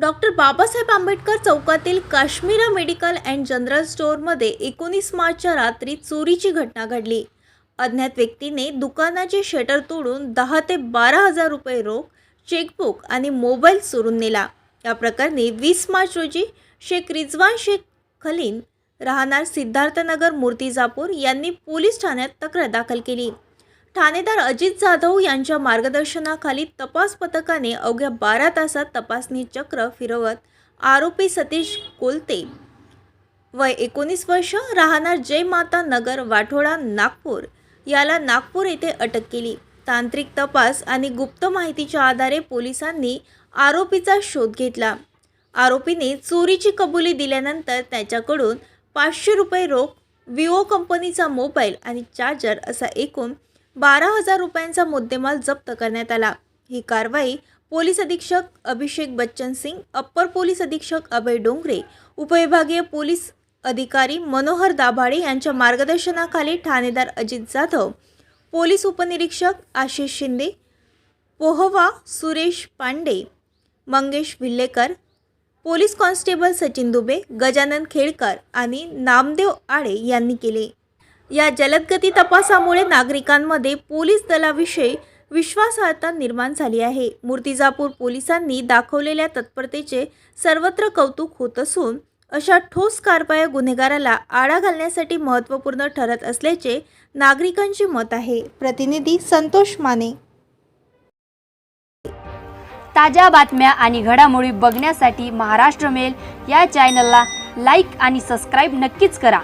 Doctor Babasaheb Ambedkar चौकातील Kashmira medical and general स्टोअरमध्ये एकोणीस मार्चच्या रात्री चोरीची घटना घडली. अज्ञात व्यक्तीने दुकानाचे शटर तोडून दहा ते बारा हजार रुपये रोख चेकबुक आणि मोबाईल चोरून नेला. या प्रकरणी वीस मार्च रोजी शेख रिजवान शेख खलीन राहणार सिद्धार्थनगर मूर्तिजापूर यांनी पोलीस ठाण्यात तक्रार दाखल केली. ठाणेदार अजित जाधव यांच्या मार्गदर्शनाखाली तपास पथकाने अवघ्या बारा तासात तपासणी चक्र फिरवत आरोपी सतीश कोलते वय एकोणीस वर्ष राहणार जय माता नगर वाठोडा नागपूर. याला नागपूर येथे अटक केली. तांत्रिक तपास आणि गुप्त माहितीच्या आधारे पोलिसांनी आरोपीचा शोध घेतला. आरोपीने चोरीची कबुली दिल्यानंतर त्याच्याकडून पाचशे रुपये रोख विवो कंपनीचा मोबाईल आणि चार्जर असा एकूण बारा हजार रुपयांचा मुद्देमाल जप्त करण्यात आला. ही कारवाई पोलीस अधीक्षक अभिषेक बच्चन सिंग अप्पर पोलीस अधीक्षक अभय डोंगरे उपविभागीय पोलीस अधिकारी मनोहर दाभाडे यांच्या मार्गदर्शनाखाली ठाणेदार अजित जाधव पोलीस उपनिरीक्षक आशिष शिंदे पोहवा सुरेश पांडे मंगेश विल्लेकर पोलीस कॉन्स्टेबल सचिन दुबे गजानन खेडकर आणि नामदेव आडे यांनी केले. या जलदगती तपासामुळे नागरिकांमध्ये पोलीस दलाविषयी विश्वासार्हता निर्माण झाली आहे. मूर्तिजापूर पोलिसांनी दाखवलेल्या तत्परतेचे सर्वत्र कौतुक होत असून अशा ठोस कारवाया गुन्हेगाराला आळा घालण्यासाठी महत्त्वपूर्ण ठरत असल्याचे नागरिकांचे मत आहे. प्रतिनिधी संतोष माने. ताज्या बातम्या आणि घडामोडी बघण्यासाठी महाराष्ट्र मेल या चॅनलला लाईक आणि सबस्क्राईब नक्कीच करा.